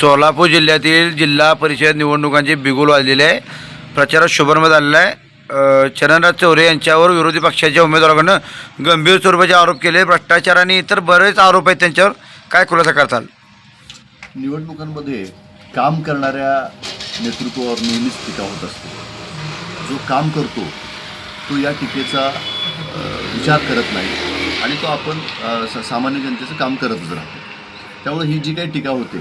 सोलापूर जिल्ह्यातील जिल्हा परिषद निवडणुकांचे बिगुल वाजलेले आहे. प्रचारात शुभारंभ झालेला आहे. चरणराज चौरे यांच्यावर विरोधी पक्षाच्या उमेदवाराकडनं गंभीर स्वरूपाचे आरोप केले. भ्रष्टाचार आणि इतर बरेच आरोप आहेत त्यांच्यावर. काय खुलासा करताल? निवडणुकांमध्ये काम करणाऱ्या नेतृत्वावर नेहमीच टीका होत असते. जो काम करतो तो या टीकेचा विचार करत नाही आणि तो आपण सामान्य जनतेचं काम करतच राहतो. त्यामुळे ही जी काही टीका होते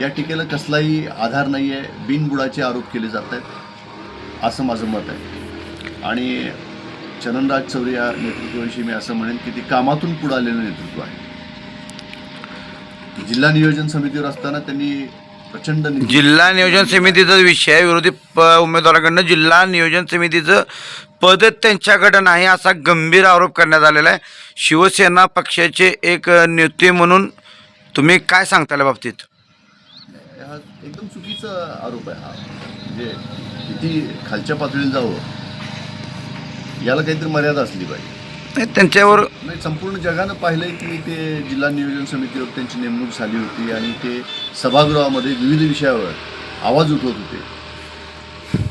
या टीकेला कसलाही आधार नाही आहे बिनबुडाचे आरोप केले जात आहेत असं माझं मत आहे. आणि चरणराज चौरे या नेतृत्वाविषयी मी असं म्हणेन की ते कामातून पुढं आलेलं नेतृत्व आहे. जिल्हा नियोजन समितीवर असताना त्यांनी प्रचंड जिल्हा नियोजन समितीचा विषय आहे विरोधी प उमेदवाराकडनं जिल्हा नियोजन समितीचं पद त्यांच्याकडं नाही असा गंभीर आरोप करण्यात आलेला आहे. शिवसेना पक्षाचे एक नेते म्हणून तुम्ही काय सांगता या बाबतीत? एकदम चुकीचा आरोप आहे हा. म्हणजे किती खालच्या पातळीला जावं याला काहीतरी मर्यादा असली पाहिजे. नाही, त्यांच्यावर नाही संपूर्ण जगानं पाहिलंय की ते जिल्हा नियोजन समितीवर त्यांची नेमणूक झाली होती आणि ते सभागृहामध्ये विविध विषयावर आवाज उठवत होते.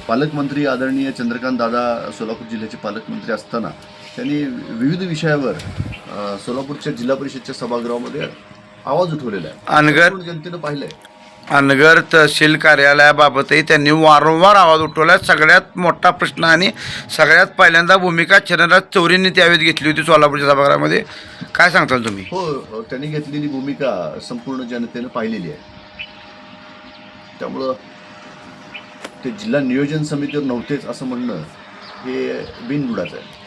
पालकमंत्री आदरणीय चंद्रकांत दादा सोलापूर जिल्ह्याचे पालकमंत्री असताना त्यांनी विविध विषयावर सोलापूरच्या जिल्हा परिषदच्या सभागृहामध्ये आवाज उठवलेला आहे. अनगर जनतेनं पाहिलंय. अनगर तहसील कार्यालयाबाबतही त्यांनी वारंवार आवाज उठवला. सगळ्यात मोठा प्रश्न आणि सगळ्यात पहिल्यांदा भूमिका चरणराज चौरींनी त्यावेळेस घेतली होती सोलापूरच्या सभागृहामध्ये. काय सांगताल तुम्ही? हो हो, त्यांनी घेतलेली भूमिका संपूर्ण जनतेनं पाहिलेली आहे. त्यामुळं ते जिल्हा नियोजन समितीवर नव्हतेच असं म्हणणं हे बिनबुडाचं आहे.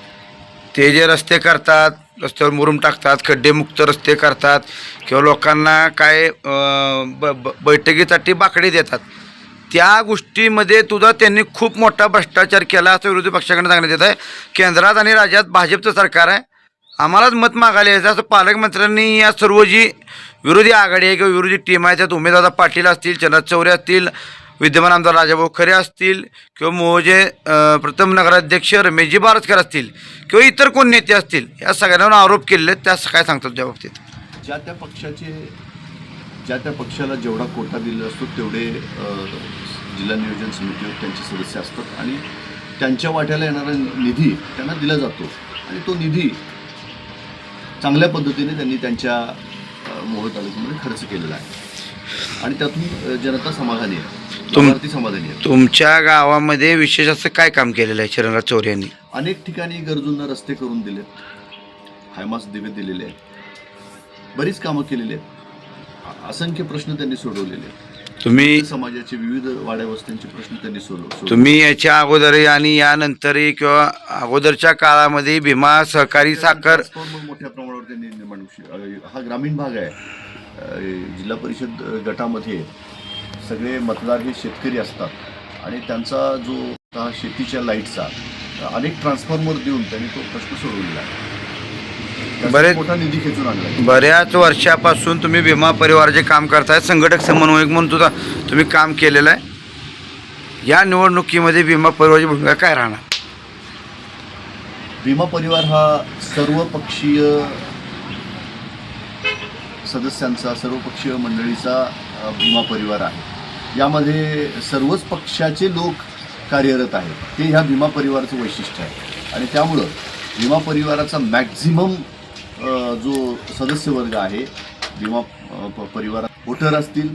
ते जे रस्ते करतात रस्त्यावर मुरुम टाकतात खड्डेमुक्त रस्ते करतात किंवा लोकांना काय ब ब- बैठकीसाठी बाकडे देतात त्या गोष्टीमध्ये तुझा त्यांनी खूप मोठा भ्रष्टाचार केला असं विरोधी पक्षाकडे सांगण्यात येत आहे. केंद्रात आणि राज्यात भाजपचं सरकार आहे. आम्हालाच मत मागायला यायचं असं पालकमंत्र्यांनी या सर्व जी विरोधी आघाडी आहे किंवा विरोधी टीम आहे त्यात उमेदवार पाटील असतील चंद्र चौरे असतील विद्यमान आमदार राजाभाऊ खरे असतील किंवा मोजे प्रथम नगराध्यक्ष रमेशजी बारसकर असतील किंवा इतर कोण नेते असतील या सगळ्यांवर आरोप केलेले आहेत. त्या काय सांगतात त्या बाबतीत. ज्या त्या पक्षाचे ज्या त्या पक्षाला जेवढा कोटा दिलेला असतो तेवढे जिल्हा नियोजन समितीवर त्यांचे सदस्य असतात आणि त्यांच्या वाट्याला येणारा निधी त्यांना दिला जातो. आणि तो निधी चांगल्या पद्धतीने त्यांनी त्यांच्या अ, मोहोळ तालुक्यामध्ये खर्च केलेला आहे. आणि त्यातून जनता समाधानी आहे. तुम- समाधानी आहे तुमच्या गावामध्ये विशेष असं काय काम केलेलं आहे चरणराज चौरे यांनी? अनेक ठिकाणी गरजूंना रस्ते करून दिलेत. हायमास दिवे दिलेले आहेत. बरीच कामं केलेली आहेत. अ- असंख्य प्रश्न त्यांनी सोडवलेले आहेत. तुम्ही समाजाचे विविध वाड्या वस्त्यांचे प्रश्न त्यांनी सोडव सोडवले. तुम्ही याच्या अगोदरही आणि यानंतरही किंवा अगोदरच्या काळामध्ये भीमा सहकारी साखर ट्रान्सफॉर्मर मोठ्या प्रमाणावर त्यांनी निर्माण अ, हा ग्रामीण भाग आहे. अ, जिल्हा परिषद गटामध्ये सगळे मतदार हे शेतकरी असतात. आणि त्यांचा जो हा शेतीच्या लाईटचा अनेक ट्रान्सफॉर्मर देऊन त्यांनी तो प्रश्न सोडवलेला आहे. बरेच- मोठा निधी खेचून आणला. बऱ्याच वर्षापासून तुम्ही भीमा परिवाराचे काम करताय संघटक समन्वयक म्हणून सुद्धा तुम्ही काम केलेलं आहे. या निवडणुकीमध्ये भीमा परिवाराची भूमिका काय राहणार? विमा परिवार हा सर्वपक्षीय सदस्यांचा सर्वपक्षीय मंडळीचा अ, विमा परिवार आहे. यामध्ये सर्वच पक्षाचे लोक कार्यरत आहेत. ते ह्या विमा परिवाराचं वैशिष्ट्य आहे. आणि त्यामुळं विमा परिवाराचा मॅक्झिमम जो सदस्य वर्ग आहे विमा प- परिवारात वोटर असतील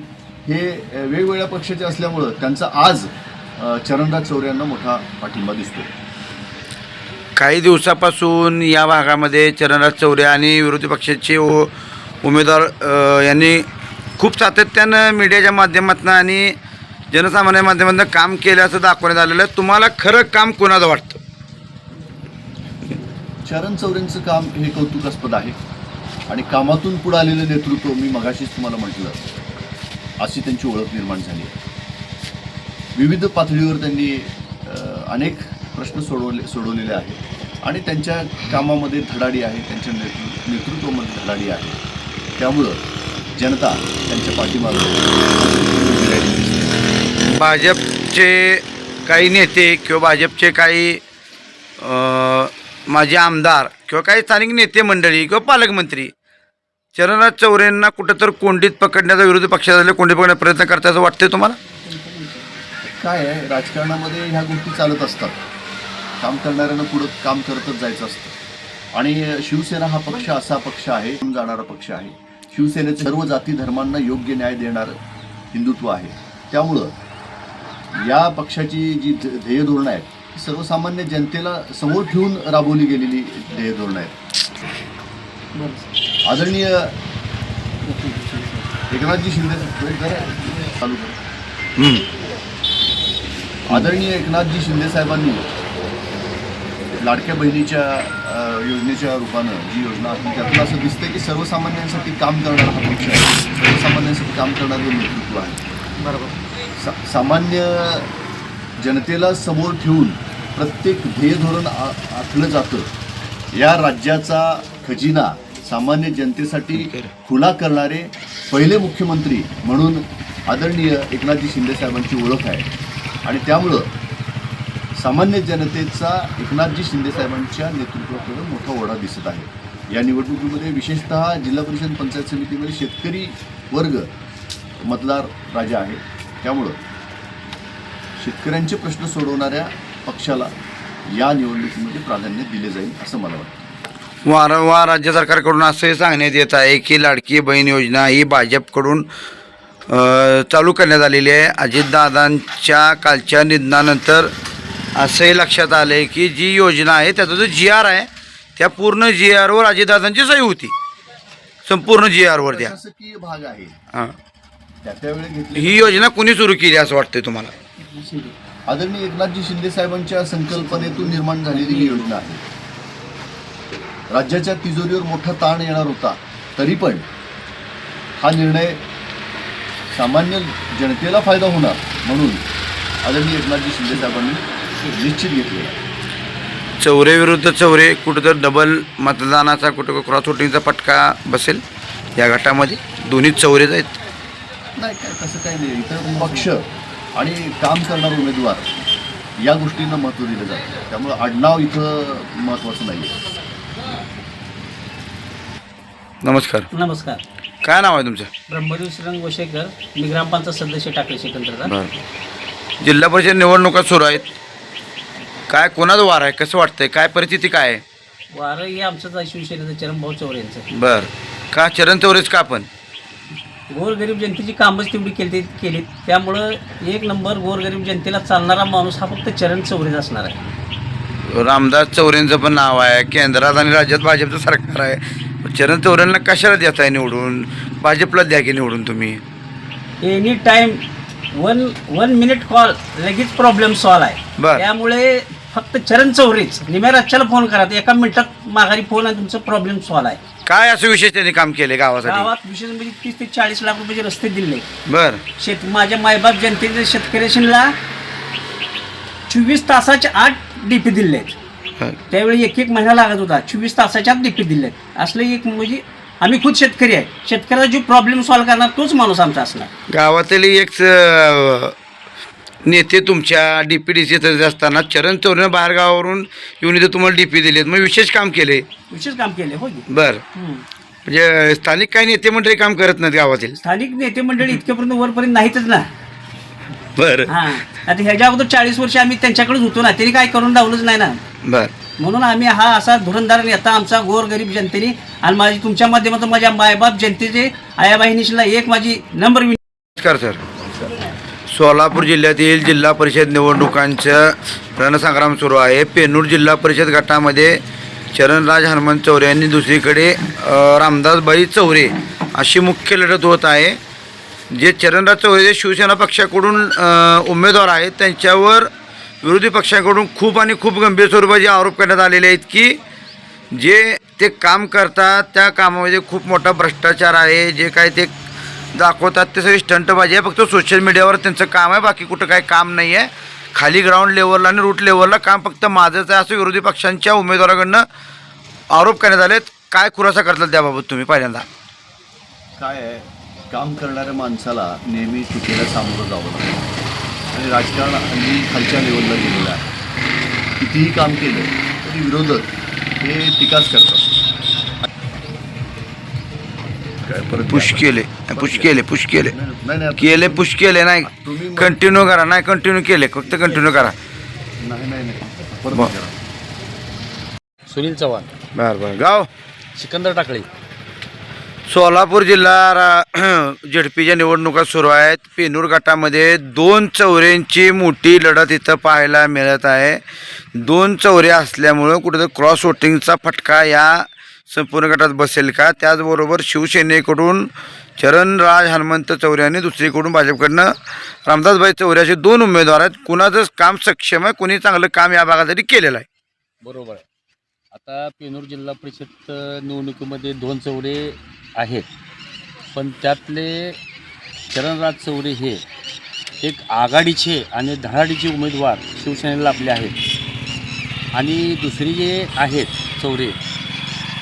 हे वेगवेगळ्या पक्षाचे असल्यामुळं त्यांचा आज अ, चरणराज मोठा पाठिंबा दिसतो काही दिवसापासून या भागामध्ये चरणराज चौरे आणि विरोधी पक्षाचे उमेदवार यांनी खूप सातत्यानं मीडियाच्या माध्यमातून आणि जनसामान्य माध्यमातून काम केलं असं दाखवण्यात आलेलं आहे. तुम्हाला खरं काम कोणाचं वाटतं? शरण चौरेंचं काम हे कौतुकास्पद आहे. आणि कामातून पुढे आलेलं नेतृत्व मी मगाशीच तुम्हाला म्हटलं. अशी त्यांची ओळख निर्माण झाली आहे. विविध पातळीवर त्यांनी अनेक प्रश्न सोडवले सोडवलेले आहेत. आणि त्यांच्या कामामध्ये धडाडी आहे त्यांच्या नेतृ नेतृत्वामध्ये धडाडी आहे. त्यामुळं जनता त्यांच्या पाठीमागे. भाजपचे काही नेते किंवा भाजपचे काही माजी आमदार किंवा काही स्थानिक नेते मंडळी किंवा पालकमंत्री चरणराज चौरेंना कुठं तर कोंडीत पकडण्याचा विरोधी पक्षाचा कोंडीत पकडण्याचा प्रयत्न करता असं वाटतंय तुम्हाला? काय आहे राजकारणामध्ये ह्या गोष्टी चालत असतात. काम करणाऱ्यानं पुढं काम करतच जायचं असतं. आणि शिवसेना हा पक्ष असा पक्ष आहे जाणारा पक्ष आहे. शिवसेनेचे सर्व जाती धर्मांना योग्य न्याय देणारं हिंदुत्व आहे. त्यामुळं या पक्षाची जी ध्ये- ध्येय धोरणं आहेत ती सर्वसामान्य जनतेला समोर ठेवून राबवली गेलेली ध्येय धोरणं आहेत. आदरणीय एकनाथजी शिंदे चालू. आदरणीय एकनाथजी शिंदे साहेबांनी लाडक्या बहिणीच्या योजनेच्या रूपानं जी योजना आखली त्यातून असं दिसतंय की सर्वसामान्यांसाठी काम करणारा हा पक्ष आहे. सर्वसामान्यांसाठी काम करणारं नेतृत्व आहे. बरोबर. सा सामान्य जनतेला समोर ठेवून प्रत्येक ध्येय धोरण आ आखलं जातं. या राज्याचा खजिना सामान्य जनतेसाठी खुला करणारे पहिले मुख्यमंत्री म्हणून आदरणीय एकनाथजी शिंदे साहेबांची ओळख आहे. आणि त्यामुळं सामान्य जनतेचा एकनाथजी शिंदेसाहेबांच्या नेतृत्वाकडे मोठा ओढा दिसत आहे. या निवडणुकीमध्ये विशेषतः जिल्हा परिषद पंचायत समितीमध्ये शेतकरी वर्ग मतदार राजा आहे. त्यामुळं शेतकऱ्यांचे प्रश्न सोडवणाऱ्या पक्षाला या निवडणुकीमध्ये प्राधान्य दिले जाईल असं मला वाटतं. वारंवार राज्य सरकारकडून असंही सांगण्यात येत आहे की लाडकी बहीण योजना ही भाजपकडून चालू करण्यात आलेली आहे. अजितदादांच्या कालच्या निधनानंतर असंही लक्षात आलं आहे की जी योजना आहे त्याचा जो जी आर आहे त्या पूर्ण जी आरवर अजितदादांची सही होती. संपूर्ण जी आरवर प्रशासकीय भाग आहे. हां. त्या त्यावेळी घेतली ही योजना कुणी सुरू केली असं वाटतंय तुम्हाला? आदरणीय एकनाथजी शिंदे साहेबांच्या संकल्पनेतून निर्माण झालेली ही योजना आहे. राज्याच्या तिजोरीवर मोठा ताण येणार होता तरी पण हा निर्णय सामान्य जनतेला फायदा होणार म्हणून आदरणीय एकनाथजी शिंदे साहेबांनी निश्चित घेतलेला आहे. चौरे विरुद्ध चौरे कुठं तर डबल मतदानाचा कुठं क्रॉस वोटिंगचा फटका बसेल या गटामध्ये. दोन्ही चौरेच आहेत. नाही काय तसं काही नाही. इतर पक्ष आणि काम करणारा उमेदवार या गोष्टींना महत्त्व दिलं जातं. त्यामुळं आडनाव इथं महत्त्वाचं नाही आहे नमस्कार. नमस्कार. काय नाव आहे तुमचं? ब्रह्मदेव श्रीरंग गोशेकर मी ग्रामपंचायत सदस्य टाकले शेकंदरचा बरं. जिल्हा परिषद निवडणुका सुरू आहेत. काय कोणाचं वार आहे? कसं वाटतंय? काय परिस्थिती काय आहे? वारं हे आमचंच आहे शिवसेनेचं चरणभाऊ चौरे यांचं. बरं. का चरण चौरेच का आपण? गोरगरीब जनतेची कामच तेवढी केली केलीत. त्यामुळं एक नंबर गोरगरीब जनतेला चालणारा माणूस हा फक्त चरण चौरेच असणार आहे. रामदास चौरेंचं पण नाव आहे केंद्रात आणि राज्यात भाजपचं सरकार आहे. चरण चौरेंना कशाला देताय निवडून? भाजपला द्या की निवडून तुम्ही? Any time one one minute call लगेच प्रॉब्लेम सॉल्व आहे. बर. त्यामुळे फक्त चरण चौरेच निम्या राज्याला फोन करा. एका मिनिटात माघारी फोन आणि तुमचं प्रॉब्लेम सॉल्व आहे. काय असं विशेष त्यांनी काम केले गावासाठी? गावात विशेष म्हणजे तीस ते चाळीस लाख रुपयाचे रस्ते दिले. बर. शेत माझ्या मायबाप जनतेच्या शेतकऱ्याशीला चोवीस तासाच्या आठ डीपी दिले त्यावेळी एक एक महिना लागत होता. चोवीस तासाच्या आत डीपी दिले असले एक म्हणजे आम्ही खुद शेतकरी आहे. शेतकऱ्याचा जो प्रॉब्लेम सॉल्व्ह करणार तोच माणूस आमचा असणार. गावातील एक अं, नेते तुमच्या डी पी डी सी असताना चरण चौरेनं बाहेर गावावरून येऊन इथे तुम्हाला डी पी दिलेत. मग विशेष काम केले? विशेष काम केले हो की? बर. हम्म. म्हणजे स्थानिक काही नेते मंडळी काम करत नाहीत गावातील? स्थानिक नेते मंडळी इतक्यापर्यंत वरपर्यंत नाहीतच ना. बर. हा. आता ह्याच्या अगोदर चाळीस वर्ष आम्ही त्यांच्याकडेच होतो ना त्यांनी काय करून दावलंच नाही ना. बर. म्हणून आम्ही हा असा धुरंधार नेता आमचा गोरगरीब जनतेने आणि माझी तुमच्या माध्यमातून माझ्या मायबाप जनतेचे आया बहिणीशीला एक माझी नंबर विन नमस्कार सर. सोलापूर जिल्ह्यातील जिल्हा परिषद निवडणुकांचं रणसंग्राम सुरू आहे. पेनूर जिल्हा परिषद गटामध्ये चरणराज हनुमंत चौरे यांनी दुसरीकडे रामदासबाई चौरे अशी मुख्य लढत होत आहे. जे चरणराज चौरे जे शिवसेना पक्षाकडून उमेदवार आहेत त्यांच्यावर विरोधी पक्षाकडून खूप आणि खूप गंभीर स्वरूपाचे आरोप करण्यात आलेले आहेत की जे ते काम करतात त्या कामामध्ये खूप मोठा भ्रष्टाचार आहे. जे काय ते दाखवतात ते सगळी स्टंटबाजी आहे फक्त सोशल मीडियावर त्यांचं काम आहे बाकी कुठं काही काम नाही आहे. खाली ग्राउंड लेवलला आणि रूट लेवलला काम फक्त माझंच आहे असं विरोधी पक्षांच्या उमेदवाराकडनं आरोप करण्यात आलेत. काय खुलासा करतात त्याबाबत तुम्ही पहिल्यांदा? काय आहे? काम करणाऱ्या माणसाला नेहमी चुकीला सामोरं जावं लागतं. आणि राजकारण हल्ली खालच्या लेवलला गेलेलं आहे. कितीही काम केलं तरी विरोधक हे टीकाच करतात. काय परत पुश घ्या. केले परत पुश घ्या. केले पुश केले नाही, नाही नाही, केले पुश केले नाही. मग- कंटिन्यू करा नाही कंटिन्यू केले फक्त कंटिन्यू करा. नाही नाही नाही. परत ब- घ्या. सुनील चव्हाण. बरं बरं. गाव? सिकंदर टाकळी. सोलापूर जिल्हा रा झेडपीच्या निवडणुका सुरू आहेत. पेनूर गटामध्ये दोन चौऱ्यांची मोठी लढत इथं पाहायला मिळत आहे. दोन चौरे असल्यामुळं कुठेतरी क्रॉस वोटिंगचा फटका या संपूर्ण गटात बसेल का? त्याचबरोबर शिवसेनेकडून चरणराज हनुमंत चौरे आणि दुसरीकडून भाजपकडनं रामदासभाई चौरे असे दोन उमेदवार आहेत. कुणाचं काम सक्षम आहे कुणी चांगलं काम या भागासाठी केलेलं आहे. बरोबर आहे. आता पेनूर जिल्हा परिषद निवडणुकीमध्ये दोन चौरे आहेत. पण त्यातले चरणराज चौरे हे एक आघाडीचे आणि धडाडीचे उमेदवार शिवसेनेला आपले आहेत. आणि दुसरी जे आहेत चौरे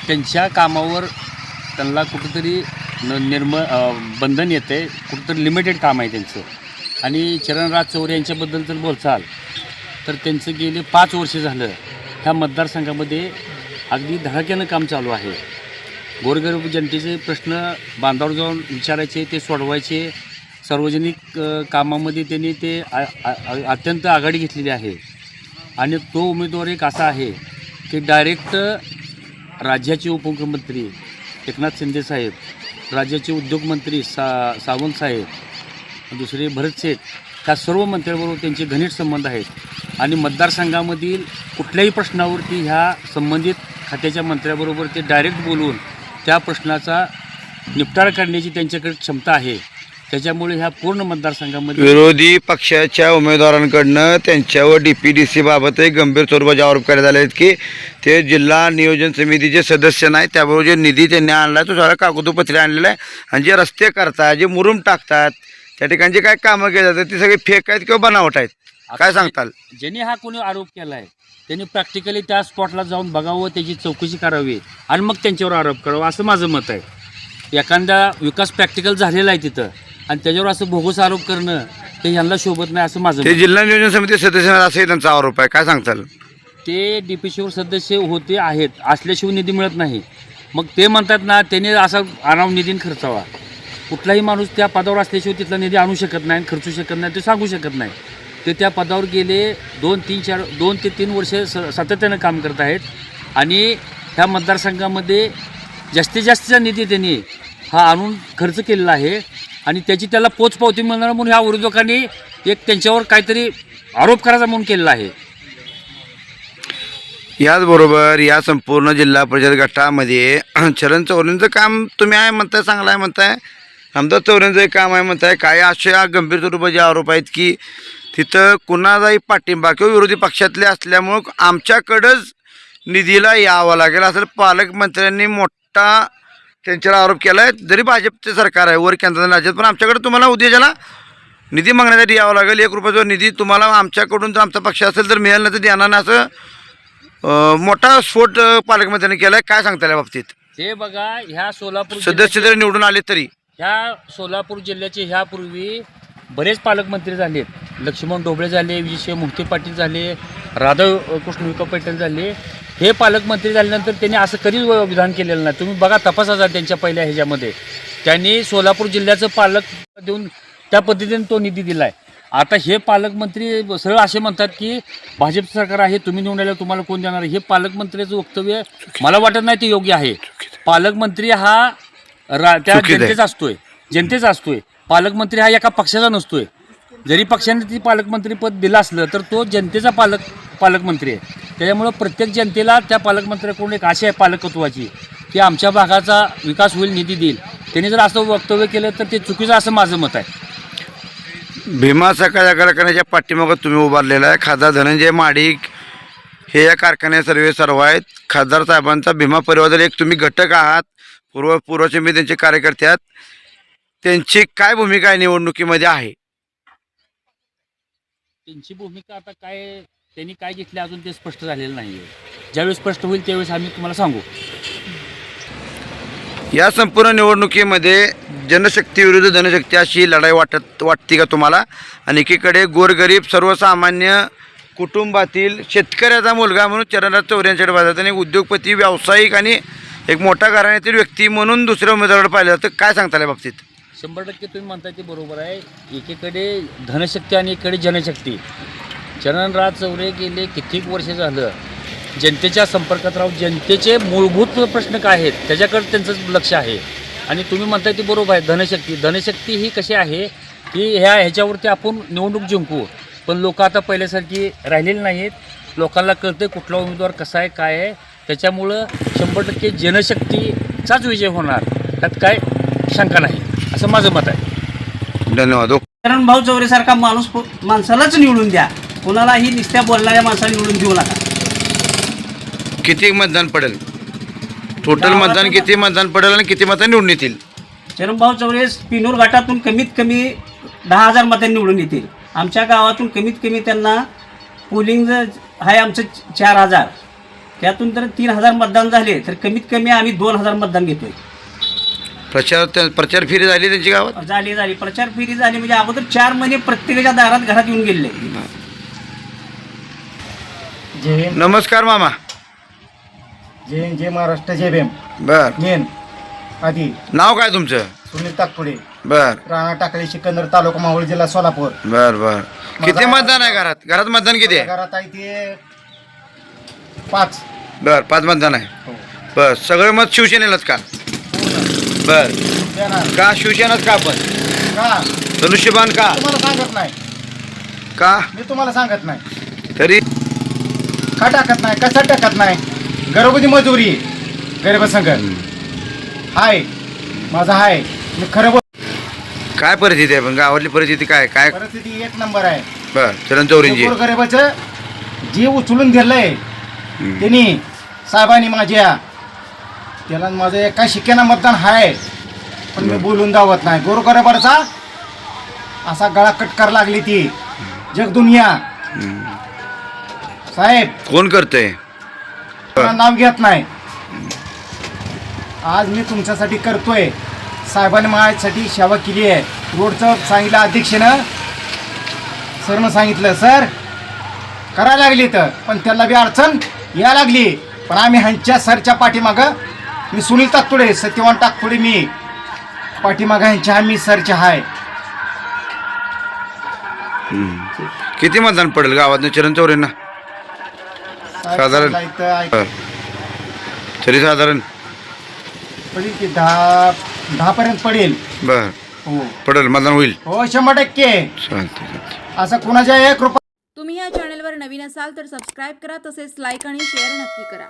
त्यांच्या कामावर त्यांना कुठंतरी न निर्म बंधन येतं आहे कुठंतरी लिमिटेड काम आहे त्यांचं. आणि चरणराज चौरे यांच्याबद्दल जर बोलचाल तर त्यांचं गेले पाच वर्ष झालं ह्या मतदारसंघामध्ये अगदी धडाक्यानं काम चालू आहे. गोरगरीब जनतेचे प्रश्न बांधावर जाऊन विचारायचे ते सोडवायचे. सार्वजनिक कामामध्ये त्यांनी ते अत्यंत आघाडी घेतलेली आहे. आणि तो उमेदवार एक असा आहे की डायरेक्ट राज्याचे उपमुख्यमंत्री एकनाथ शिंदे साहेब राज्याचे उद्योगमंत्री सा सावंत साहेब दुसरे भरत शेठ ह्या सर्व मंत्र्यांबरोबर त्यांचे घनिष्ठ संबंध आहेत. आणि मतदारसंघामधील कुठल्याही प्रश्नावरती ह्या संबंधित खात्याच्या मंत्र्याबरोबर ते डायरेक्ट बोलून त्या प्रश्नाचा निपटारा करण्याची त्यांच्याकडे क्षमता आहे. त्याच्यामुळे ह्या पूर्ण मतदारसंघामध्ये विरोधी पक्षाच्या उमेदवारांकडनं त्यांच्यावर डी पी डी सी बाबतही गंभीर स्वरूपाचे आरोप करण्यात आले आहेत की ते जिल्हा नियोजन समितीचे सदस्य नाही त्याबरोबर जे निधी त्यांनी आणला तो सगळा कागदोपत्री आणलेला आहे. आणि जे रस्ते करतात जे मुरुम टाकतात त्या ठिकाणी जे काय कामं केली जातात ती सगळी फेक आहेत किंवा बनावट आहेत? काय सांगताल? ज्यांनी हा कोणी आरोप केला आहे त्यांनी प्रॅक्टिकली त्या स्पॉटला जाऊन बघावं त्याची चौकशी करावी आणि मग त्यांच्यावर आरोप करावा असं माझं मत आहे. एखादा विकास प्रॅक्टिकल झालेला आहे तिथं. आणि त्याच्यावर असं भोगस आरोप करणं ते यांना शोभत नाही असं माझं ते मत. जिल्हा नियोजन समिती सदस्य असाही त्यांचा आरोप आहे. काय सांगताल? ते डी पी सीवर सदस्य होते आहेत. असल्याशिवाय निधी मिळत नाही. मग ते म्हणतात ना त्यांनी असा अनाव निधीन खर्चावा. कुठलाही माणूस त्या पदावर असल्याशिवाय तिथला निधी आणू शकत नाही खर्चू शकत नाही ते सांगू शकत नाही. ते त्या पदावर गेले दोन तीन चार दोन ते तीन वर्ष स सातत्यानं काम करत आहेत. आणि ह्या मतदारसंघामध्ये जास्तीत जास्तीचा निधी त्यांनी हा आणून खर्च केलेला आहे आणि त्याची त्याला पोचपावती मिळणार म्हणून ह्या विरोधकांनी एक त्यांच्यावर काहीतरी आरोप करायचा म्हणून केलेला आहे. याचबरोबर या संपूर्ण जिल्हा परिषद गटामध्ये चरण चौऱ्यांचं काम तुम्ही आहे म्हणताय चांगलं आहे म्हणताय. आमदार चौऱ्यांचं एक काम आहे म्हणताय काय अशा गंभीर स्वरूपाचे आरोप आहेत की तिथं कुणाचाही पाठिंबा किंवा विरोधी पक्षातले असल्यामुळं आमच्याकडंच निधीला यावं लागेल. असं पालकमंत्र्यांनी मोठा त्यांच्यावर आरोप केला आहे जरी भाजपचे सरकार आहे वर केंद्र राज्यात पण आमच्याकडे तुम्हाला उद्याच्याला निधी मागण्यासाठी यावं लागेल एक रुपयाचा निधी तुम्हाला आमच्याकडून जर आमचा पक्ष असेल तर मिळेल नाही तर देणार नाही असं मोठा स्फोट पालकमंत्र्यांनी केला आहे काय सांगता या बाबतीत? हे बघा ह्या सोलापूर सदस्य जरी निवडून आले तरी. ह्या सोलापूर जिल्ह्याचे ह्यापूर्वी बरेच पालकमंत्री झालेत. लक्ष्मण ढोबळे झाले विजय मोहिते पाटील झाले राधव कृष्ण विका पाटील झाले. हे पालकमंत्री झाल्यानंतर त्यांनी असं कधीच विधान केलेलं नाही. तुम्ही बघा तपासा जा त्यांच्या पहिल्या ह्याच्यामध्ये. त्यांनी सोलापूर जिल्ह्याचं पालक देऊन त्या पद्धतीने तो निधी दिला आहे आता हे पालकमंत्री सरळ असे म्हणतात की भाजप सरकार आहे तुम्ही निवडून आल्यावर तुम्हाला कोण देणार? आहे? हे पालकमंत्र्याचं वक्तव्य मला वाटत नाही ते योग्य आहे. पालकमंत्री हा रा त्या. जनतेचा असतोय. जनतेचा असतोय. पालकमंत्री हा एका पक्षाचा नसतोय. जरी पक्षाने ती पालकमंत्रीपद दिलं असलं तर तो जनतेचा पालक पालकमंत्री आहे. त्याच्यामुळं प्रत्येक जनतेला त्या पालकमंत्र्याकडून एक आशा आहे पालकत्वाची की आमच्या भागाचा विकास होईल निधी देईल. त्यांनी जर असं वक्तव्य केलं तर ते चुकीचं असं माझं मत आहे. भीमा सकाळ कारखान्याच्या पाठीमागं तुम्ही उभारलेला आहे. खासदार धनंजय माडिक हे या कारखान्या सर्वे सर्व आहेत. खासदार साहेबांचा भीमा परिवाराचा एक तुम्ही घटक आहात. पूर्व पूर्वचे मी त्यांचे कार्यकर्ते आहात. त्यांची काय भूमिका आहे निवडणुकीमध्ये आहे? त्यांची भूमिका आता काय त्यांनी काय घेतली अजून ते स्पष्ट झालेलं नाही आहे ज्यावेळेस स्पष्ट होईल त्यावेळेस आम्ही तुम्हाला सांगू. या संपूर्ण निवडणुकीमध्ये जनशक्ती विरुद्ध जनशक्ती अशी लढाई वाटत वाटते का तुम्हाला? आणि एकीकडे गोरगरीब सर्वसामान्य कुटुंबातील शेतकऱ्याचा मुलगा म्हणून चरणराज चौऱ्यांकडे बाजारात आणि उद्योगपती व्यावसायिक आणि एक मोठा घराण्यातील व्यक्ती म्हणून दुसऱ्या उमेदवाराकडे पाहिलं तर काय सांगता या बाबतीत? शंभर टक्के तुम्ही म्हणताय ते बरोबर आहे. एकीकडे धनशक्ती आणि एकीकडे जनशक्ती. चरणराज चौरे गेले कित्येक वर्ष झालं? जनतेच्या संपर्कात राहून जनतेचे मूलभूत प्रश्न काय आहेत? त्याच्याकडे त्यांचं लक्ष आहे. आणि तुम्ही म्हणताय ते बरोबर आहे धनशक्ती. धनशक्ती ही कशी आहे की ह्या ह्याच्यावरती आपण निवडणूक जिंकू. पण लोक आता पहिल्यासारखी राहिलेली नाहीत. लोकांना कळते कुठला उमेदवार कसा आहे काय आहे. त्याच्यामुळं शंभर टक्के जनशक्तीचाच विजय होणार. त्यात काय शंका नाही. असं माझं मत आहे. धन्यवाद. कारण भाऊ चौरेसारखा माणूस माणसालाच निवडून द्या. कोणालाही निस्त्या बोलणाऱ्या माणसाला निवडून देऊ नका. किती मतदान पडेल? टोटल मतदान किती मतदान पडेल आणि किती मतदान निवडून येतील? चरणभाऊ चौरे पिनूर गटातून कमीत कमी दहा हजार मतांनी निवडून येतील. आमच्या गावातून कमीत कमी त्यांना पोलिंग आहे आमचं चार हजार. त्यातून जर तीन हजार मतदान झाले तर कमीत कमी आम्ही दोन हजार मतदान घेतोय. प्रचार त्या- प्रचार फेरी झाली त्यांची गावात? झाली झाली. प्रचार फेरी झाली म्हणजे अगोदर चार महिने प्रत्येकाच्या दारात घरात येऊन गेले. जय हिंद. नमस्कार मामा. जय हिंद जय महाराष्ट्र जय भीम. बर. मेन आधी. नाव काय तुमचं? सुनील ताकपुडे बर. राणा टाकळी सिकंदर तालुका मावळ जिल्हा सोलापूर. बर बर. किती मतदान आहे घरात? घरात मतदान किती आहे? घरात आहे ते पाच. बर पाच मतदान आहे. हो. बर सगळं मत शिवसेनेलाच का? बर. देणार. का शिवसेनाच का आपण? का? धनुष्यबाण का? तुम्हाला सांगत नाही. का? मी तुम्हाला सांगत नाही. तरी? का टाकत नाही? कसा टाकत नाही? घरगुती मजुरी. गरीब संघ. हाय. माझा हाय. मी खरं बोल काय परिस्थिती आहे? पण गावातली परिस्थिती काय? काय परिस्थिती एक नंबर आहे. बर. चरण चौरींची गरीबाचं जे उचलून दिलंय त्यांनी साहेबांनी माझ्या त्याला माझं एका शिक्क्यानं मतदान आहे पण मी बोलून दावत नाही. गोरगरिबाचा असा गळा कटकार लागली ती. जग दुनिया साहेब. कोण करतंय? मला नाव घेत नाही. आज मी तुमच्यासाठी करतोय. साहेबांनी माझ्यासाठी सेवा केली आहे. रोडचं सांगितलं अध्यक्षनं. सरनं सांगितलं सर करायला लागली तर पण त्याला बी अडचण यायला लागली. पण आम्ही ह्यांच्या सरच्या पाठीमागं मी सुनील ताकतुडे सत्यवान टाकतुडे मी. पाठीमागं ह्यांच्या आम्ही सरच्या हाय. किती मतदान पडेल गावात चरण चौरेंना. साधारण- साहेब, इथं? ऐक- बर तरी साधारण. पडेल की दहा दहा पर्यंत पडेल. बर. हो. पडेल मतदान होईल. हो शंभर टक्के. चालते असं कुणाच्या एक रुपया तुम्ही या चॅनलवर नवीन असाल तर सबस्क्राईब करा तसेच लाईक आणि शेअर नक्की करा.